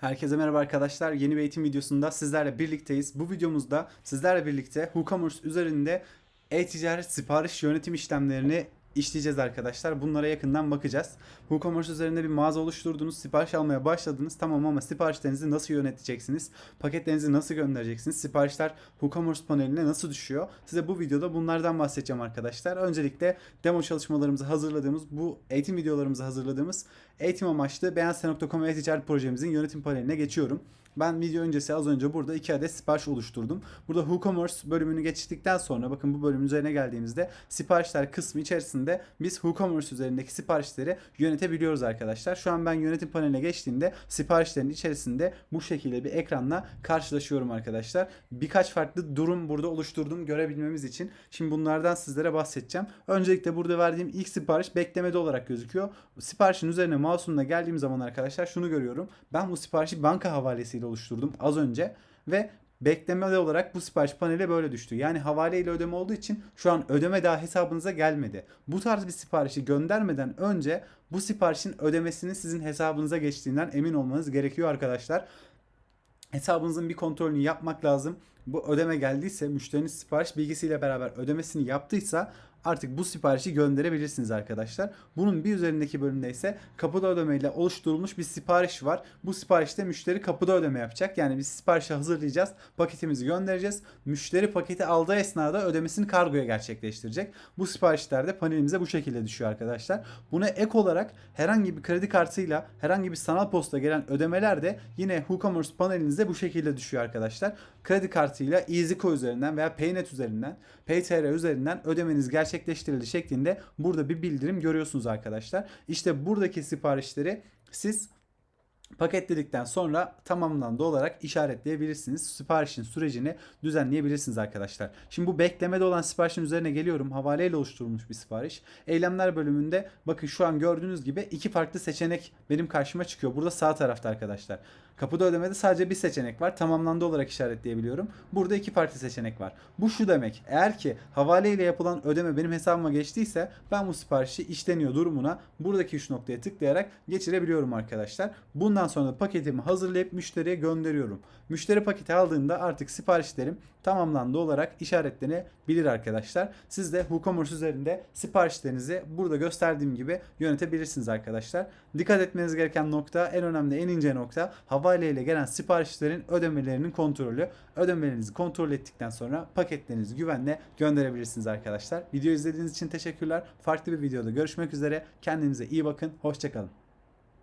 Herkese merhaba arkadaşlar. Yeni bir eğitim videosunda sizlerle birlikteyiz. Bu videomuzda sizlerle birlikte WooCommerce üzerinde e-ticaret sipariş yönetim işlemlerini işleyeceğiz arkadaşlar. Bunlara yakından bakacağız. WooCommerce üzerinde bir mağaza oluşturdunuz, sipariş almaya başladınız. Tamam ama siparişlerinizi nasıl yöneteceksiniz? Paketlerinizi nasıl göndereceksiniz? Siparişler WooCommerce paneline nasıl düşüyor? Size bu videoda bunlardan bahsedeceğim arkadaşlar. Öncelikle demo çalışmalarımızı hazırladığımız, bu eğitim videolarımızı hazırladığımız eğitim amaçlı beyanse.com e-ticaret projemizin yönetim paneline geçiyorum. Ben video öncesi az önce burada iki adet sipariş oluşturdum. Burada WooCommerce bölümünü geçtikten sonra bakın bu bölümün üzerine geldiğimizde siparişler kısmı içerisinde biz WooCommerce üzerindeki siparişleri yönetebiliyoruz arkadaşlar. Şu an ben yönetim paneline geçtiğimde siparişlerin içerisinde bu şekilde bir ekranla karşılaşıyorum arkadaşlar. Birkaç farklı durum burada oluşturdum görebilmemiz için. Şimdi bunlardan sizlere bahsedeceğim. Öncelikle burada verdiğim ilk sipariş beklemede olarak gözüküyor. Siparişin üzerine mouse'umla geldiğim zaman arkadaşlar şunu görüyorum. Ben bu siparişi banka havalesiyle oluşturdum az önce ve beklemede olarak bu sipariş paneli böyle düştü. Yani havale ile ödeme olduğu için şu an ödeme daha hesabınıza gelmedi. Bu tarz bir siparişi göndermeden önce bu siparişin ödemesinin sizin hesabınıza geçtiğinden emin olmanız gerekiyor arkadaşlar. Hesabınızın bir kontrolünü yapmak lazım. Bu ödeme geldiyse, müşteriniz sipariş bilgisiyle beraber ödemesini yaptıysa artık bu siparişi gönderebilirsiniz arkadaşlar. Bunun bir üzerindeki bölümde ise kapıda ödemeyle oluşturulmuş bir sipariş var. Bu siparişte müşteri kapıda ödeme yapacak. Yani biz siparişi hazırlayacağız, paketimizi göndereceğiz. Müşteri paketi aldığı esnada ödemesini kargoya gerçekleştirecek. Bu siparişler de panelimize bu şekilde düşüyor arkadaşlar. Buna ek olarak herhangi bir kredi kartıyla, herhangi bir sanal posta gelen ödemeler de yine WooCommerce panelinize bu şekilde düşüyor arkadaşlar. Kredi kartıyla EasyCo üzerinden veya Paynet üzerinden, PayTR üzerinden ödemeniz gerçekleştirildi şeklinde burada bir bildirim görüyorsunuz arkadaşlar. İşte buradaki siparişleri siz paketledikten sonra tamamlandı olarak işaretleyebilirsiniz. Siparişin sürecini düzenleyebilirsiniz arkadaşlar. Şimdi bu beklemede olan siparişin üzerine geliyorum. Havaleyle oluşturulmuş bir sipariş. Eylemler bölümünde bakın şu an gördüğünüz gibi iki farklı seçenek benim karşıma çıkıyor. Burada sağ tarafta arkadaşlar. Kapıda ödemede sadece bir seçenek var. Tamamlandı olarak işaretleyebiliyorum. Burada iki farklı seçenek var. Bu şu demek. Eğer ki havale ile yapılan ödeme benim hesabıma geçtiyse ben bu siparişi işleniyor durumuna buradaki üç noktaya tıklayarak geçirebiliyorum arkadaşlar. Bundan sonra paketimi hazırlayıp müşteriye gönderiyorum. Müşteri paketi aldığında artık siparişlerim tamamlandı olarak işaretlenebilir arkadaşlar. Siz de WooCommerce üzerinde siparişlerinizi burada gösterdiğim gibi yönetebilirsiniz arkadaşlar. Dikkat etmeniz gereken nokta en önemli en ince nokta havale ile gelen siparişlerin ödemelerinin kontrolü. Ödemelerinizi kontrol ettikten sonra paketlerinizi güvenle gönderebilirsiniz arkadaşlar. Video izlediğiniz için teşekkürler. Farklı bir videoda görüşmek üzere. Kendinize iyi bakın. Hoşçakalın.